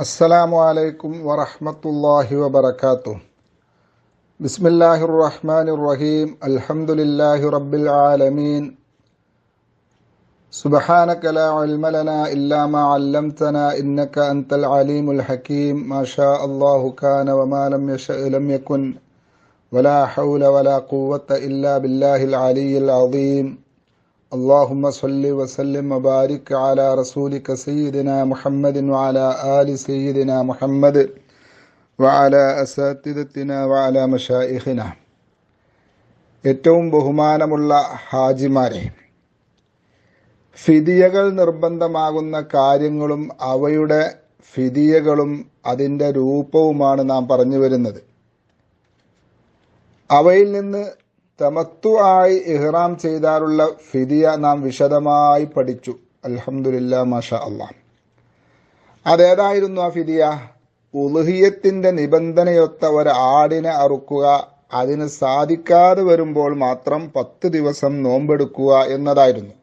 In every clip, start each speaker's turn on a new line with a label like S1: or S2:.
S1: السلام عليكم ورحمة الله وبركاته. بسم الله الرحمن الرحيم. الحمد لله رب العالمين. سبحانك لا علم لنا إلا ما علمتنا إنك أنت العليم الحكيم. ما شاء الله كان وما لم يشاء لم يكن. ولا حول ولا قوة إلا بالله العلي العظيم. اللهم صل وسلم وبارك على رسولك سيدنا محمد وعلى آل سيدنا محمد وعلى أساتذتنا وعلى مشائخنا ഏറ്റവും ബഹുമാനമുള്ള ഹാജിമാരെ ഫിദിയകൾ നിർബന്ധമാകുന്ന കാര്യങ്ങളും അവയുടെ ഫിദിയകളും അതിൻ്റെ രൂപവുമാണ് നാം പറഞ്ഞു വരുന്നത് അവയിൽ നിന്ന് തമത്തു ആയി ഇഹ്റാം ചെയ്താലുള്ള ഫിദിയ നാം വിശദമായി പഠിച്ചു. അൽഹംദുലില്ലാ മാഷ അള്ളാഹ് അതേതായിരുന്നു ആ ഫിദിയ? ഉലുഹിയത്തിന്റെ നിബന്ധനയൊത്ത ഒരു ആടിനെ അറുക്കുക അതിന് സാധിക്കാതെ വരുമ്പോൾ മാത്രം പത്ത് ദിവസം നോമ്പെടുക്കുക എന്നതായിരുന്നു.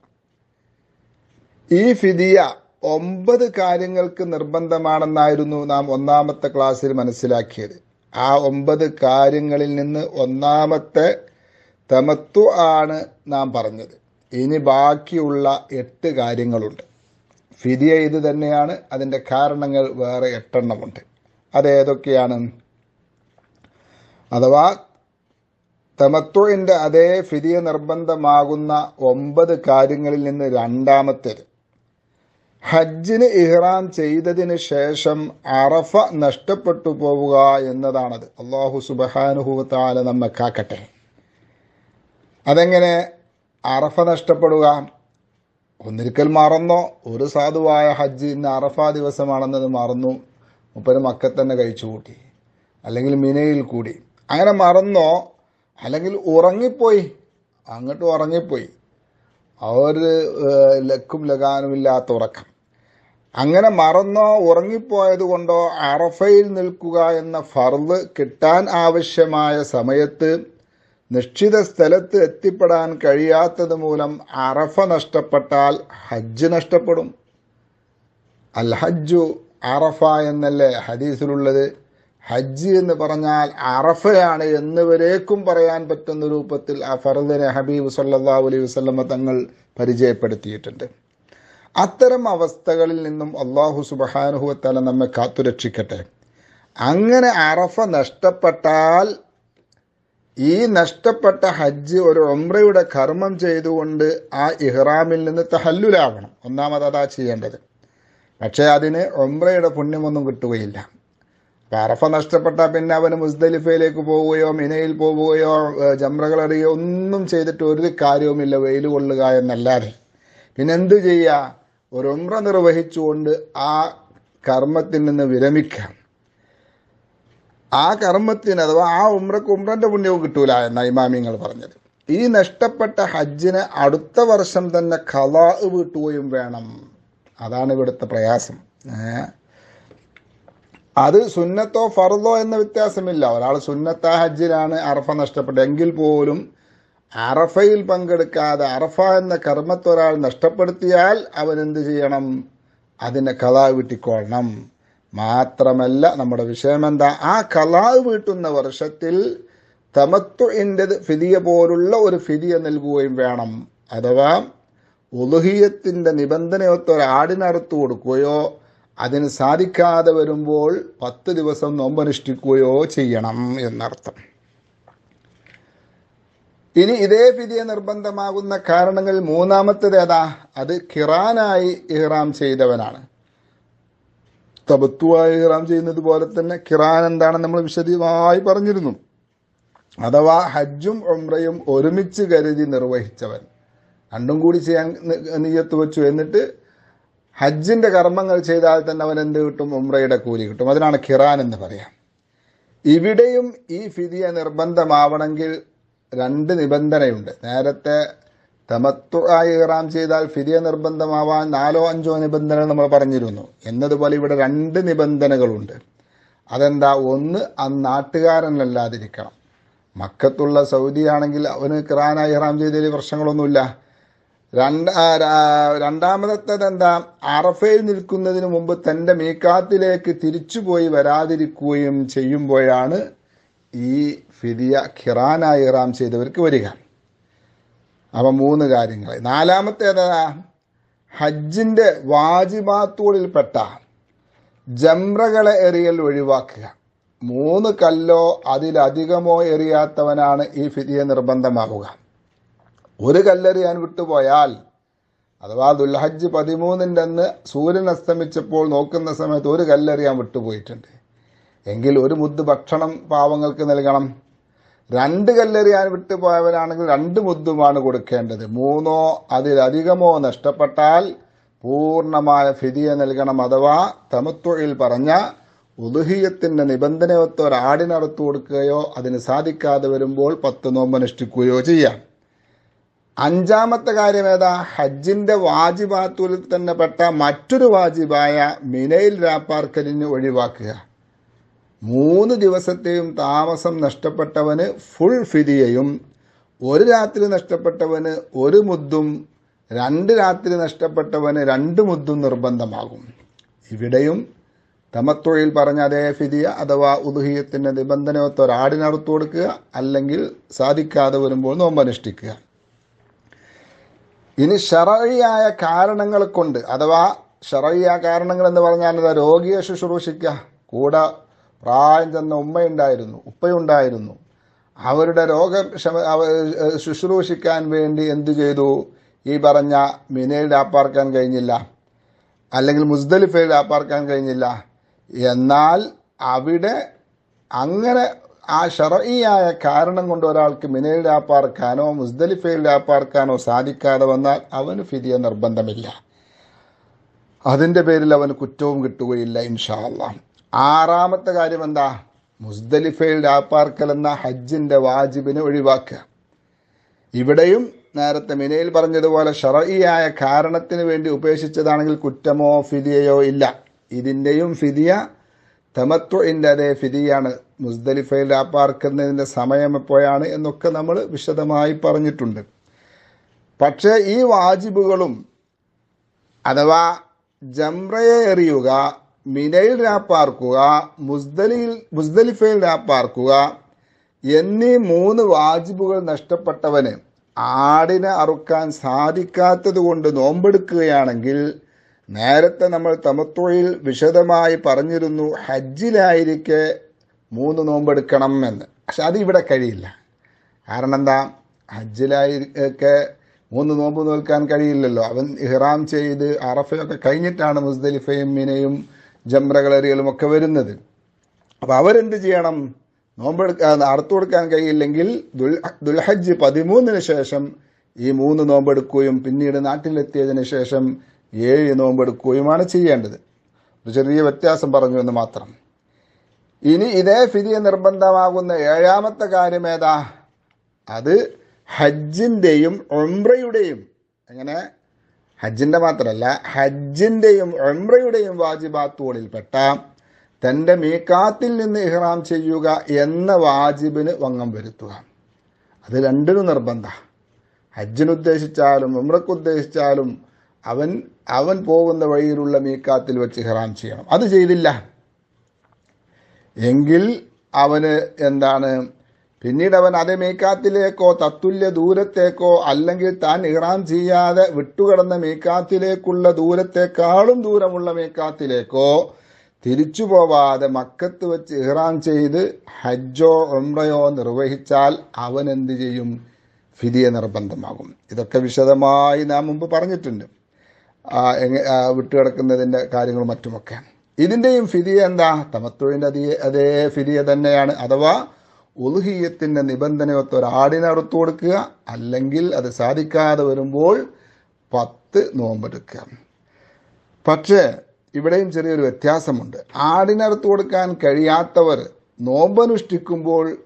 S1: ഈ ഫിദിയ ഒമ്പത് കാര്യങ്ങൾക്ക് നിർബന്ധമാണെന്നായിരുന്നു നാം ഒന്നാമത്തെ ക്ലാസ്സിൽ മനസ്സിലാക്കിയത്. ആ ഒമ്പത് കാര്യങ്ങളിൽ നിന്ന് ഒന്നാമത്തെ തമത്തു ആണ് നാം പറഞ്ഞത്. ഇനി ബാക്കിയുള്ള എട്ട് കാര്യങ്ങളുണ്ട്. ഫിദിയ ഇത് തന്നെയാണ്. അതിന്റെ കാരണങ്ങൾ വേറെ എട്ടെണ്ണമുണ്ട്. അതേതൊക്കെയാണ് അഥവാ തമത്വന്റെ അതേ ഫിദിയ നിർബന്ധമാകുന്ന ഒമ്പത് കാര്യങ്ങളിൽ നിന്ന് രണ്ടാമത്തേത്. ഹജ്ജിന് ഇഹ്റാം ചെയ്തതിന് ശേഷം അറഫ നഷ്ടപ്പെട്ടു പോവുക എന്നതാണത്. അള്ളാഹു സുബഹാനുഹുവത്താല നമ്മെ കാക്കട്ടെ. അതെങ്ങനെ അറഫ നഷ്ടപ്പെടുക? ഒന്നിരിക്കൽ മറന്നോ? ഒരു സാധുവായ ഹജ്ജ് ഇന്ന് അറഫ ദിവസമാണെന്നത് മറന്നു. മുപ്പര് മക്കത്തന്നെ കഴിച്ചു കൂട്ടി അല്ലെങ്കിൽ മിനയിൽ കൂടി. അങ്ങനെ മറന്നോ? അല്ലെങ്കിൽ ഉറങ്ങിപ്പോയി. അങ്ങോട്ട് ഉറങ്ങിപ്പോയി. ഒരു ലക്കും ലഗാനുമില്ലാത്ത ഉറക്കം. അങ്ങനെ മറന്നോ? ഉറങ്ങിപ്പോയത് കൊണ്ടോ അറഫയിൽ നിൽക്കുക എന്ന ഫർദ് കിട്ടാൻ ആവശ്യമായ സമയത്ത് നിശ്ചിത സ്ഥലത്ത് എത്തിപ്പെടാൻ കഴിയാത്തത് മൂലം അറഫ നഷ്ടപ്പെട്ടാൽ ഹജ്ജ് നഷ്ടപ്പെടും. അൽ ഹജ്ജു അറഫ എന്നല്ലേ ഹദീസിലുള്ളത്? ഹജ്ജ് എന്ന് പറഞ്ഞാൽ അറഫയാണ് എന്നിവരേക്കും പറയാൻ പറ്റുന്ന രൂപത്തിൽ ആ ഫറദിനെ ഹബീബ് സല്ലാ അലൈഹി വസ്ലമ തങ്ങൾ പരിചയപ്പെടുത്തിയിട്ടുണ്ട്. അത്തരം അവസ്ഥകളിൽ നിന്നും അള്ളാഹു സുബഹാനുഹുവത്തല നമ്മെ കാത്തുരക്ഷിക്കട്ടെ. അങ്ങനെ അറഫ നഷ്ടപ്പെട്ടാൽ ഈ നഷ്ടപ്പെട്ട ഹജ്ജ് ഒരു ഒമ്രയുടെ കർമ്മം ചെയ്തുകൊണ്ട് ആ ഇഹ്റാമിൽ നിന്ന് തഹല്ലുലാവണം. ഒന്നാമത് അതാ ചെയ്യേണ്ടത്. പക്ഷേ അതിന് ഒമ്രയുടെ പുണ്യമൊന്നും കിട്ടുകയില്ല. കറഫ നഷ്ടപ്പെട്ടാൽ പിന്നെ അവന് മുസ്ദലിഫയിലേക്ക് പോവുകയോ മിനയിൽ പോവുകയോ ജമ്രകളറിയോ ഒന്നും ചെയ്തിട്ട് ഒരു കാര്യവുമില്ല വെയിൽ കൊള്ളുക എന്നല്ലാതെ. പിന്നെ എന്ത് ചെയ്യുക ഒരു ഉമ്ര നിർവഹിച്ചുകൊണ്ട് ആ കർമ്മത്തിൽ നിന്ന് വിരമിക്കാം. ആ കർമ്മത്തിന് അഥവാ ആ ഉമ്രക്ക് ഉമ്രന്റെ പുണ്യവും കിട്ടൂല എന്ന ഇമാമിങ്ങൾ പറഞ്ഞത്. ഈ നഷ്ടപ്പെട്ട ഹജ്ജിന് അടുത്ത വർഷം തന്നെ കലാ വീട്ടുകയും വേണം. അതാണ് ഇവിടുത്തെ പ്രയാസം. അത് സുന്നത്തോ ഫർദോ എന്ന വ്യത്യാസമില്ല. ഒരാൾ സുന്നത്ത ഹജ്ജിലാണ് അറഫ നഷ്ടപ്പെട്ടെങ്കിൽ പോലും അറഫയിൽ പങ്കെടുക്കാതെ അറഫ എന്ന കർമ്മത്തൊരാൾ നഷ്ടപ്പെടുത്തിയാൽ അവൻ എന്ത് ചെയ്യണം? അതിനെ കലാ വീട്ടിക്കൊള്ളണം. മാത്രമല്ല നമ്മുടെ വിഷയം എന്താ ആ കലാവ് വീട്ടുന്ന വർഷത്തിൽ തമത്തുഇന്റെത് ഫിതിയ പോലുള്ള ഒരു ഫിതിയ നൽകുകയും വേണം. അഥവാ ഉലുഹിയത്തിന്റെ നിബന്ധനയൊത്ത ഒരാടിനറുത്തു കൊടുക്കുകയോ അതിന് സാധിക്കാതെ വരുമ്പോൾ പത്ത് ദിവസം നോമ്പനുഷ്ഠിക്കുകയോ ചെയ്യണം എന്നർത്ഥം. ഇനി ഇതേ ഫിതിയെ നിർബന്ധമാകുന്ന കാരണങ്ങൾ മൂന്നാമത്തേത് ഏതാ അത് കിറാനായി ഇഹ്റാം ചെയ്തവനാണ്. തബത്തുവായി ഇഹ്റാം ചെയ്യുന്നത് പോലെ തന്നെ കിറാൻ എന്താണെന്ന് നമ്മൾ വിശദമായി പറഞ്ഞിരുന്നു. അഥവാ ഹജ്ജും ഒമ്രയും ഒരുമിച്ച് കരുതി നിർവഹിച്ചവൻ. രണ്ടും കൂടി ചെയ്യാൻ നീയത്ത് വെച്ചു. എന്നിട്ട് ഹജ്ജിന്റെ കർമ്മങ്ങൾ ചെയ്താൽ തന്നെ അവൻ എന്ത് കിട്ടും? ഉംറയുടെ കൂലി കിട്ടും. അതിനാണ് ഖിറാൻ എന്ന് പറയാം. ഇവിടെയും ഈ ഫിദിയ നിർബന്ധമാവണമെങ്കിൽ രണ്ട് നിബന്ധനയുണ്ട്. നേരത്തെ തമത്തു ആയി ഇറാം ചെയ്താൽ ഫിദിയ നിർബന്ധമാവാൻ നാലോ അഞ്ചോ നിബന്ധനകൾ നമ്മൾ പറഞ്ഞിരുന്നു. എന്നതുപോലെ ഇവിടെ രണ്ട് നിബന്ധനകളുണ്ട്. അതെന്താ? ഒന്ന് ആ നാട്ടുകാരനല്ലാതിരിക്കണം. മക്കത്തുള്ള സൗദി ആണെങ്കിൽ അവന് ഖിറാനായി ഇറാം ചെയ്തതിൽ പ്രശ്നങ്ങളൊന്നുമില്ല. രണ്ട് രണ്ടാമതത്തത് എന്താ? അറഫയിൽ നിൽക്കുന്നതിന് മുമ്പ് തന്റെ മീക്കാത്തിലേക്ക് തിരിച്ചുപോയി വരാതിരിക്കുകയും ചെയ്യുമ്പോഴാണ് ഈ ഫിദിയ ഖിറാനായി ഇറാം ചെയ്തവർക്ക് വരിക. അപ്പൊ മൂന്ന് കാര്യങ്ങൾ നാലാമത്തേതാ ഹജ്ജിന്റെ വാജിബാത്തുകളിൽപ്പെട്ട ജംറകളെ എറിയൽ ഒഴിവാക്കുക. മൂന്ന് കല്ലോ അതിലധികമോ എറിയാത്തവനാണ് ഈ ഫിതിയെ നിർബന്ധമാവുക. ഒരു കല്ലെറിയാൻ വിട്ടുപോയാൽ അഥവാ ദുൽഹജ്ജ് പതിമൂന്നിന്റെ അന്ന് സൂര്യൻ അസ്തമിച്ചപ്പോൾ നോക്കുന്ന സമയത്ത് ഒരു കല്ലെറിയാൻ വിട്ടുപോയിട്ടുണ്ട്. എങ്കിൽ ഒരു മുദ്ദ് ഭക്ഷണം പാവങ്ങൾക്ക് നൽകണം. രണ്ട് കല്ലെറിയാൻ വിട്ടുപോയവനാണെങ്കിൽ രണ്ട് മുദ്ദുമാണ് കൊടുക്കേണ്ടത്. മൂന്നോ അതിലധികമോ നഷ്ടപ്പെട്ടാൽ പൂർണമായ ഫിതിയെ നൽകണം അഥവാ തമത്തൊഴിൽ പറഞ്ഞ ഉദുഹിയത്തിന്റെ നിബന്ധനയൊത്ത ഒരാടിനറുത്തു കൊടുക്കുകയോ അതിന് സാധിക്കാതെ വരുമ്പോൾ പത്ത് നോമ്പ് അനുഷ്ഠിക്കുകയോ ചെയ്യാം. അഞ്ചാമത്തെ കാര്യം ഏതാ? ഹജ്ജിന്റെ വാജിബാത്തുൽ തന്നെ പെട്ട മറ്റൊരു വാജിബായ മിനയിൽ രാപ്പാർക്കലിന് ഒഴിവാക്കുക. മൂന്ന് ദിവസത്തെയും താമസം നഷ്ടപ്പെട്ടവന് ഫുൾ ഫിദിയയും ഒരു രാത്രി നഷ്ടപ്പെട്ടവന് ഒരു മുദ്ദും രണ്ട് രാത്രി നഷ്ടപ്പെട്ടവന് രണ്ട് മുദ്ദും നിർബന്ധമാകും. ഇവിടെയും തമത്തൊഴിൽ പറഞ്ഞ അതേ ഫിദിയ അഥവാ ഉദുഹീയത്തിന്റെ നിബന്ധനത്തെ ഒരാടിനറുത്തു കൊടുക്കുക അല്ലെങ്കിൽ സാധിക്കാതെ വരുമ്പോൾ നോമ്പനുഷ്ഠിക്കുക ഇനി ഷറയായ കാരണങ്ങൾ കൊണ്ട് അഥവാ ഷറഴിയ കാരണങ്ങൾ എന്ന് പറഞ്ഞാൽ രോഗിയെ ശുശ്രൂഷിക്കുക കൂടെ പ്രായം ചെന്ന ഉമ്മയുണ്ടായിരുന്നു ഉപ്പയുണ്ടായിരുന്നു. അവരുടെ രോഗം അവ- ശുശ്രൂഷിക്കാൻ വേണ്ടി എന്തു ചെയ്തു? ഈ പറഞ്ഞ മിനയിൽ ആപ്പാർക്കാൻ കഴിഞ്ഞില്ല അല്ലെങ്കിൽ മുസ്ദലിഫയിൽ ആപ്പാർക്കാൻ കഴിഞ്ഞില്ല. എന്നാൽ അവിടെ അങ്ങനെ ആ ഷറഈയായ കാരണം കൊണ്ട് ഒരാൾക്ക് മിനയിൽ ആപ്പാർക്കാനോ മുസ്ദലിഫയിൽ ആപ്പാർക്കാനോ സാധിക്കാതെ വന്നാൽ അവന് ഫിദിയ നിർബന്ധമില്ല. അതിന്റെ പേരിൽ അവന് കുറ്റവും കിട്ടുകയില്ല ഇൻഷാ അല്ലാ ആറാമത്തെ കാര്യം എന്താ? മുസ്ദലിഫയിൽ രാപ്പാർക്കൽ എന്ന ഹജ്ജിന്റെ വാജിബിനെ ഒഴിവാക്കുക. ഇവിടെയും നേരത്തെ മിനയിൽ പറഞ്ഞതുപോലെ ഷറയിയായ കാരണത്തിന് വേണ്ടി ഉപേക്ഷിച്ചതാണെങ്കിൽ കുറ്റമോ ഫിദിയയോ ഇല്ല. ഇതിന്റെയും ഫിദിയ തമത്വന്റെ അതേ ഫിദിയാണ്. മുസ്ദലിഫയിൽ രാപ്പാർക്കുന്നതിന്റെ സമയം എപ്പോഴാണ് എന്നൊക്കെ നമ്മൾ വിശദമായി പറഞ്ഞിട്ടുണ്ട്. പക്ഷേ ഈ വാജിബുകളും അഥവാ ജംറയെ എറിയുക മിനയിൽ രാപ്പാർക്കുക മുസ്ദലിയിൽ മുസ്ദലിഫയിൽ രാപ്പാർക്കുക എന്നീ മൂന്ന് വാജിബുകൾ നഷ്ടപ്പെട്ടവന് ആടിനെ അറുക്കാൻ സാധിക്കാത്തത് കൊണ്ട് നോമ്പെടുക്കുകയാണെങ്കിൽ നേരത്തെ നമ്മൾ തമത്തൊഴിൽ വിശദമായി പറഞ്ഞിരുന്നു ഹജ്ജിലായിരിക്കെ മൂന്ന് നോമ്പെടുക്കണം എന്ന്. പക്ഷെ അത് ഇവിടെ കഴിയില്ല. കാരണം എന്താ? ഹജ്ജിലായിരിക്കെ മൂന്ന് നോമ്പ് നോൽക്കാൻ കഴിയില്ലല്ലോ. അവൻ ഇഹ്റാം ചെയ്ത് അറഫയൊക്കെ കഴിഞ്ഞിട്ടാണ് മുസ്ദലിഫയും മിനയും ജംറകളെറിയലും ഒക്കെ വരുന്നത്. അപ്പൊ അവരെന്ത് ചെയ്യണം? നോമ്പെടുക്കാൻ അറുത്തു കൊടുക്കാൻ കഴിയില്ലെങ്കിൽ ദുൽ- ദുൽഹജ്ജ് പതിമൂന്നിന് ശേഷം ഈ മൂന്ന് നോമ്പെടുക്കുകയും പിന്നീട് നാട്ടിലെത്തിയതിനു ശേഷം ഏഴ് നോമ്പെടുക്കുകയുമാണ് ചെയ്യേണ്ടത്. ഒരു ചെറിയ വ്യത്യാസം പറഞ്ഞു എന്ന് മാത്രം. ഇനി ഇതേ ഫിദിയ നിർബന്ധമാകുന്ന ഏഴാമത്തെ കാര്യം ഏതാ? അത് ഹജ്ജിന്റെയും ഒംറയുടെയും എങ്ങനെ? ഹജ്ജിന്റെ മാത്രമല്ല ഹജ്ജിന്റെയും എംറയുടെയും വാജിബാത്തുകളിൽപ്പെട്ട തന്റെ മീക്കാത്തിൽ നിന്ന് ഇഹ്റാം ചെയ്യുക എന്ന വാജിബിന് വങ്ങം വരുത്തുക. അത് രണ്ടിനും നിർബന്ധ. ഹജ്ജിനുദ്ദേശിച്ചാലും ഉദ്ദേശിച്ചാലും ഉമ്രക്ക് ഉദ്ദേശിച്ചാലും അവൻ അവൻ പോകുന്ന വഴിയിലുള്ള മീക്കാത്തിൽ വെച്ച് ഇഹ്റാം ചെയ്യണം. അത് ചെയ്തില്ല. എങ്കിൽ അവന് എന്താണ് പിന്നീട് അവൻ അതേ മീക്കാത്തിലേക്കോ തത്തുല്യ ദൂരത്തേക്കോ അല്ലെങ്കിൽ താൻ ഇഹ്റാം ചെയ്യാതെ വിട്ടുകിടന്ന മീക്കാത്തിലേക്കുള്ള ദൂരത്തെക്കാളും ദൂരമുള്ള മീക്കാത്തിലേക്കോ തിരിച്ചു പോവാതെ മക്കത്ത് വെച്ച് ഇഹ്റാം ചെയ്ത് ഹജ്ജോ ഉംറയോ നിർവഹിച്ചാൽ അവൻ എന്ത് ചെയ്യും? ഫിദിയ നിർബന്ധമാകും. ഇതൊക്കെ വിശദമായി നാം മുമ്പ് പറഞ്ഞിട്ടുണ്ട്. വിട്ടുകിടക്കുന്നതിന്റെ കാര്യങ്ങൾ മറ്റുമൊക്കെ. ഇതിന്റെയും ഫിദിയ എന്താ? തമത്തുവിന്റെ അതേ അതേ ഫിദിയ തന്നെയാണ്. അഥവാ ഉൽഹിയത്തിന്റെ നിബന്ധനയൊത്ത് ഒരാടിനെ അറുത്തു കൊടുക്കുക അല്ലെങ്കിൽ അത് സാധിക്കാതെ വരുമ്പോൾ പത്ത് നോമ്പെടുക്കുക. പക്ഷേ ഇവിടെയും ചെറിയൊരു വ്യത്യാസമുണ്ട്. ആടിനറുത്തു കൊടുക്കാൻ കഴിയാത്തവർ നോമ്പനുഷ്ഠിക്കുമ്പോൾ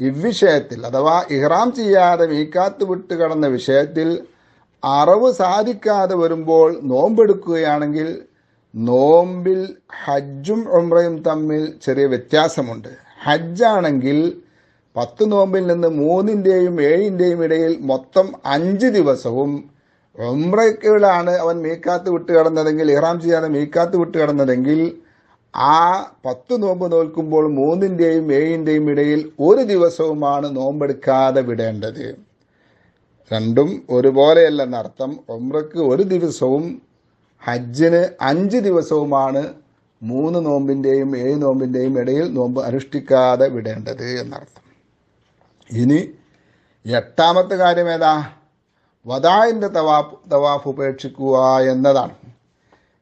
S1: ഇവിഷയത്തിൽ അഥവാ ഇഹ്റാം ചെയ്യാതെ മീക്കാത്ത് വിട്ട് കടന്ന വിഷയത്തിൽ അറിവ് സാധിക്കാതെ വരുമ്പോൾ നോമ്പെടുക്കുകയാണെങ്കിൽ നോമ്പിൽ ഹജ്ജും ഉംറയും തമ്മിൽ ചെറിയ വ്യത്യാസമുണ്ട്. ഹജ്ജാണെങ്കിൽ പത്ത് നോമ്പിൽ നിന്ന് മൂന്നിന്റെയും ഏഴിന്റെയും ഇടയിൽ മൊത്തം അഞ്ച് ദിവസവും ഉംറയ്ക്കിലാണ് അവൻ മീക്കാത്ത് വിട്ട് കിടന്നതെങ്കിൽ ഇഹ്റാം ചെയ്യാതെ മീക്കാത്ത് വിട്ട് കിടന്നതെങ്കിൽ ആ പത്ത് നോമ്പ് നോൽക്കുമ്പോൾ മൂന്നിന്റെയും ഏഴിന്റെയും ഇടയിൽ ഒരു ദിവസവുമാണ് നോമ്പെടുക്കാതെ വിടേണ്ടത്. രണ്ടും ഒരുപോലെയല്ലെന്നർത്ഥം ഒമ്രക്ക് ഒരു ദിവസവും ഹജ്ജിന് അഞ്ച് ദിവസവുമാണ് മൂന്ന് നോമ്പിന്റെയും ഏഴ് നോമ്പിന്റെയും ഇടയിൽ നോമ്പ് അനുഷ്ഠിക്കാതെ വിടേണ്ടത് എന്നർത്ഥം. ഇനി എട്ടാമത്തെ കാര്യം ഏതാ? വദായിന്റെ തവാഫ് തവാഫ് ഉപേക്ഷിക്കുക എന്നതാണ്.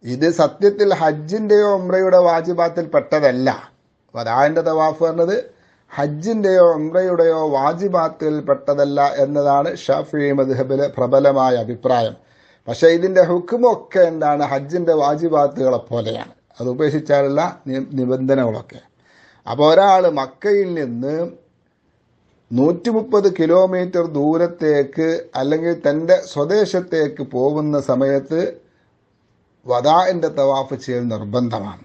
S1: ഇത് സത്യത്തിൽ ഹജ്ജിന്റെയോ ഉംറയുടെ വാജിബാത്തിൽ പെട്ടതല്ല വദായിന്റെ തവാഫ് പറഞ്ഞത് ഹജ്ജിന്റെയോ ഉംറയുടെയോ വാജിബാത്തിൽ പെട്ടതല്ല എന്നതാണ് ഷാഫി മദ്ഹബിലെ പ്രബലമായ അഭിപ്രായം. പക്ഷേ ഇതിന്റെ ഹുക്കുമൊക്കെ എന്താണ്? ഹജ്ജിന്റെ വാജിബാത്തുകളെ പോലെയാണ്. അത് ഉപേക്ഷിച്ചാലുള്ള നിബന്ധനകളൊക്കെ. അപ്പോൾ ഒരാൾ മക്കയിൽ നിന്ന് നൂറ്റി മുപ്പത് കിലോമീറ്റർ ദൂരത്തേക്ക് അല്ലെങ്കിൽ തന്റെ സ്വദേശത്തേക്ക് പോകുന്ന സമയത്ത് വദാഇന്റെ തവാഫ് ചെയ്യൽ നിർബന്ധമാണ്.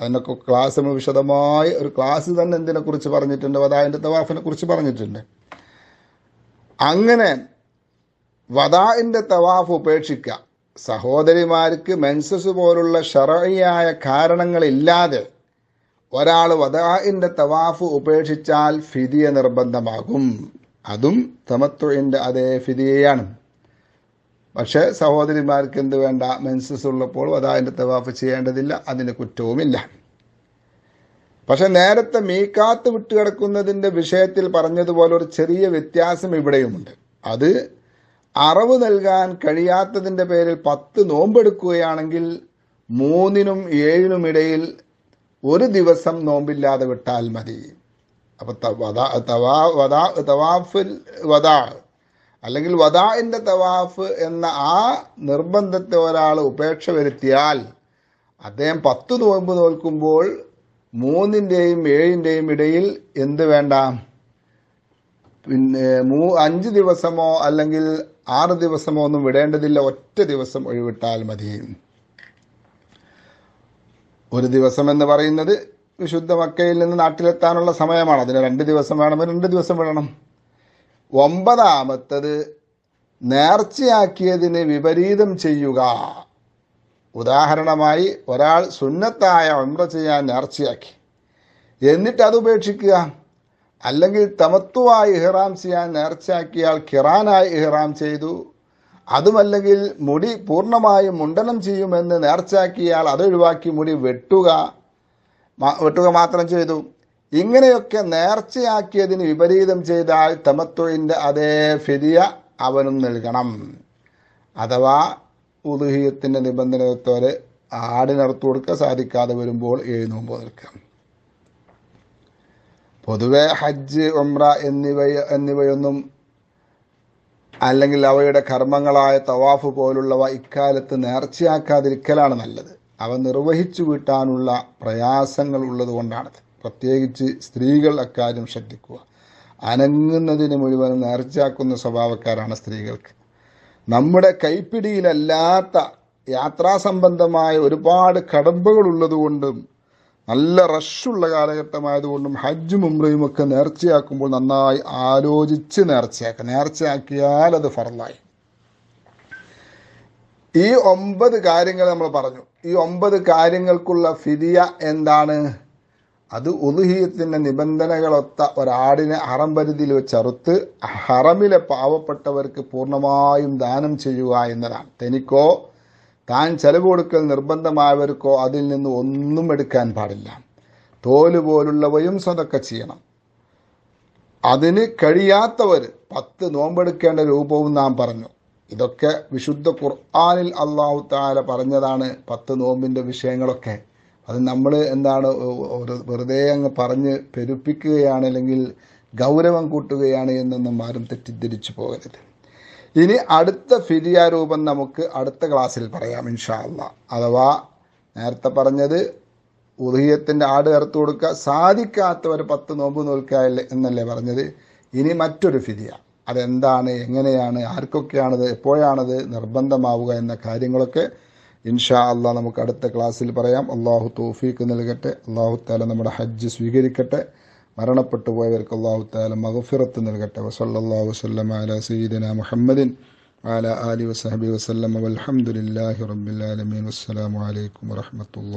S1: അതിനൊക്കെ ക്ലാസ് നമ്മൾ വിശദമായി ഒരു ക്ലാസ് തന്നെ എന്തിനെ കുറിച്ച് പറഞ്ഞിട്ടുണ്ട്? വദാഇന്റെ തവാഫിനെ കുറിച്ച് പറഞ്ഞിട്ടുണ്ട്. അങ്ങനെ വദാഇന്റെ തവാഫ് ഉപേക്ഷിക്കുക. സഹോദരിമാർക്ക് മെൻസസ് പോലുള്ള ഷറയായ കാരണങ്ങളില്ലാതെ ഒരാൾ വദാഇന്റെ തവാഫ് ഉപേക്ഷിച്ചാൽ ഫിദിയ നിർബന്ധമാകും. അതും തമത്തുവിന്റെ അതേ ഫിദിയയാണ്. പക്ഷെ സഹോദരിമാർക്ക് എന്ത് വേണ്ട? മെൻസസ് ഉള്ളപ്പോൾ വദാഇന്റെ തവാഫ് ചെയ്യേണ്ടതില്ല. അതിന് കുറ്റവുമില്ല. പക്ഷെ നേരത്തെ മീക്കാത്ത് വിട്ടുകിടക്കുന്നതിന്റെ വിഷയത്തിൽ പറഞ്ഞതുപോലെ ഒരു ചെറിയ വ്യത്യാസം ഇവിടെയുമുണ്ട്. അത് അറവ് നൽകാൻ കഴിയാത്തതിന്റെ പേരിൽ പത്ത് നോമ്പെടുക്കുകയാണെങ്കിൽ മൂന്നിനും ഏഴിനും ഇടയിൽ ഒരു ദിവസം നോമ്പില്ലാതെ വിട്ടാൽ മതി. അപ്പൊ വദാ- തവാ- വദാ- തവാഫിൽ വദാ. അല്ലെങ്കിൽ വദാഇന്റെ തവാഫ് എന്ന ആ നിർബന്ധത്തെ ഒരാൾ ഉപേക്ഷ വരുത്തിയാൽ അദ്ദേഹം പത്ത് നോമ്പ് നോൽക്കുമ്പോൾ മൂന്നിന്റെയും ഏഴിന്റെയും ഇടയിൽ എന്ത് വേണ്ട? പിന്നെ മൂ അഞ്ച് ദിവസമോ അല്ലെങ്കിൽ ആറ് ദിവസമോ ഒന്നും വിടേണ്ടതില്ല. ഒറ്റ ദിവസം ഒഴിവിട്ടാൽ മതി. ഒരു ദിവസം എന്ന് പറയുന്നത് വിശുദ്ധ മക്കയിൽ നിന്ന് നാട്ടിലെത്താനുള്ള സമയമാണ്. അതിന് രണ്ട് ദിവസം വേണമെങ്കിൽ രണ്ട് ദിവസം വേണം ഒമ്പതാമത്തത് നേർച്ചയാക്കിയതിന് വിപരീതം ചെയ്യുക. ഉദാഹരണമായി ഒരാൾ സുന്നത്തായ ഉംറ ചെയ്യാൻ നേർച്ചയാക്കി. എന്നിട്ട് അത് ഉപേക്ഷിക്കുക. അല്ലെങ്കിൽ തമത്വമായി ഇഹ്റാം ചെയ്യാൻ നേർച്ചയാക്കിയാൽ കിറാനായി ഇഹ്റാം ചെയ്തു. അതുമല്ലെങ്കിൽ മുടി പൂർണമായും മുണ്ടനം ചെയ്യുമെന്ന് നേർച്ചയാക്കിയാൽ അതൊഴിവാക്കി മുടി വെട്ടുക വെട്ടുക മാത്രം ചെയ്തു. ഇങ്ങനെയൊക്കെ നേർച്ചയാക്കിയതിന് വിപരീതം ചെയ്താൽ തമത്വയിന്റെ അതേ ഫിരിയ അവനും നൽകണം. അഥവാ ഉദുഹീയത്തിന്റെ നിബന്ധനത്തോടെ ആടിനറുത്തു കൊടുക്കുക സാധിക്കാതെ വരുമ്പോൾ എഴുന്നോമ്പ് നിൽക്കാം. പൊതുവെ ഹജ്ജ് ഒമ്ര എന്നിവ എന്നിവയൊന്നും അല്ലെങ്കിൽ അവയുടെ കർമ്മങ്ങളായ തവാഫ് പോലുള്ളവ ഇക്കാലത്ത് നേർച്ചയാക്കാതിരിക്കലാണ് നല്ലത്. അവ നിർവഹിച്ചു വീട്ടാനുള്ള പ്രയാസങ്ങൾ ഉള്ളത് കൊണ്ടാണത്. പ്രത്യേകിച്ച് സ്ത്രീകൾ അക്കാര്യം ശ്രദ്ധിക്കുക. അനങ്ങുന്നതിന് മുഴുവൻ നേർച്ചയാക്കുന്ന സ്വഭാവക്കാരാണ് സ്ത്രീകൾക്ക്. നമ്മുടെ കൈപ്പിടിയിലല്ലാത്ത യാത്രാ സംബന്ധമായ ഒരുപാട് കടമ്പകൾ ഉള്ളതുകൊണ്ടും നല്ല റഷുള്ള കാലഘട്ടമായതുകൊണ്ടും ഹജ്ജും ഉംറയും ഒക്കെ നേർച്ചയാക്കുമ്പോൾ നന്നായി ആലോചിച്ച് നേർച്ചയാക്കുക നേർച്ചയാക്കിയാൽ അത് ഫറലായി ഈ ഒമ്പത് കാര്യങ്ങൾ നമ്മൾ പറഞ്ഞു. ഈ ഒമ്പത് കാര്യങ്ങൾക്കുള്ള ഫിദിയ എന്താണ്? അത് ഉദുഹീയത്തിന്റെ നിബന്ധനകളൊത്ത ഒരാടിനെ ഹറം പരിധിയിൽ വെച്ചറുത്ത് ഹറമിലെ പാവപ്പെട്ടവർക്ക് പൂർണമായും ദാനം ചെയ്യുക എന്നതാണ്. തനിക്കോ താൻ ചെലവ് കൊടുക്കൽ നിർബന്ധമായവർക്കോ അതിൽ നിന്ന് ഒന്നും എടുക്കാൻ പാടില്ല. തോൽ പോലുള്ളവയും ചെയ്യണം. അതിന് കഴിയാത്തവർ പത്ത് നോമ്പെടുക്കേണ്ട രൂപവും നാം പറഞ്ഞു. ഇതൊക്കെ വിശുദ്ധ ഖുർആാനിൽ അള്ളാഹു താല പറഞ്ഞതാണ് പത്ത് നോമ്പിന്റെ വിഷയങ്ങളൊക്കെ. അത് നമ്മൾ എന്താണ് ഒരു വെറുതെ അങ്ങ് പറഞ്ഞ് പെരുപ്പിക്കുകയാണ് അല്ലെങ്കിൽ ഗൗരവം കൂട്ടുകയാണ് എന്നൊന്നും ആരും തെറ്റിദ്ധരിച്ചു പോകരുത്. ഇനി അടുത്ത ഫിരിയ രൂപം നമുക്ക് അടുത്ത ക്ലാസ്സിൽ പറയാം ഇൻഷാ അള്ളാ അഥവാ നേരത്തെ പറഞ്ഞത് ഉദയത്തിന്റെ ആട് ചേർത്ത് കൊടുക്കുക സാധിക്കാത്ത ഒരു പത്ത് നോമ്പ് നോൽക്കുക എന്നല്ലേ പറഞ്ഞത്? ഇനി മറ്റൊരു ഫിരിയ. അതെന്താണ് എങ്ങനെയാണ് ആർക്കൊക്കെയാണത് എപ്പോഴാണത് നിർബന്ധമാവുക എന്ന കാര്യങ്ങളൊക്കെ ഇൻഷാ അള്ളാഹ് നമുക്ക് അടുത്ത ക്ലാസ്സിൽ പറയാം. അള്ളാഹു തോഫീക്ക് നൽകട്ടെ. അള്ളാഹു താല നമ്മുടെ ഹജ്ജ് സ്വീകരിക്കട്ടെ. മരണപ്പെട്ടു പോയവർക്ക് അള്ളാഹു താല മഹഫിറത്ത് നൽകട്ടെ. വസല്ലാ വസ്ലം അല സീദന മുഹമ്മദിൻ ആല അലി വസഹബി വസ്ലം അലഹമുല്ലാഹി റബ്ബുലാലമീൻ വസ്സലാമലൈക്കും വരഹമത്തുള്ള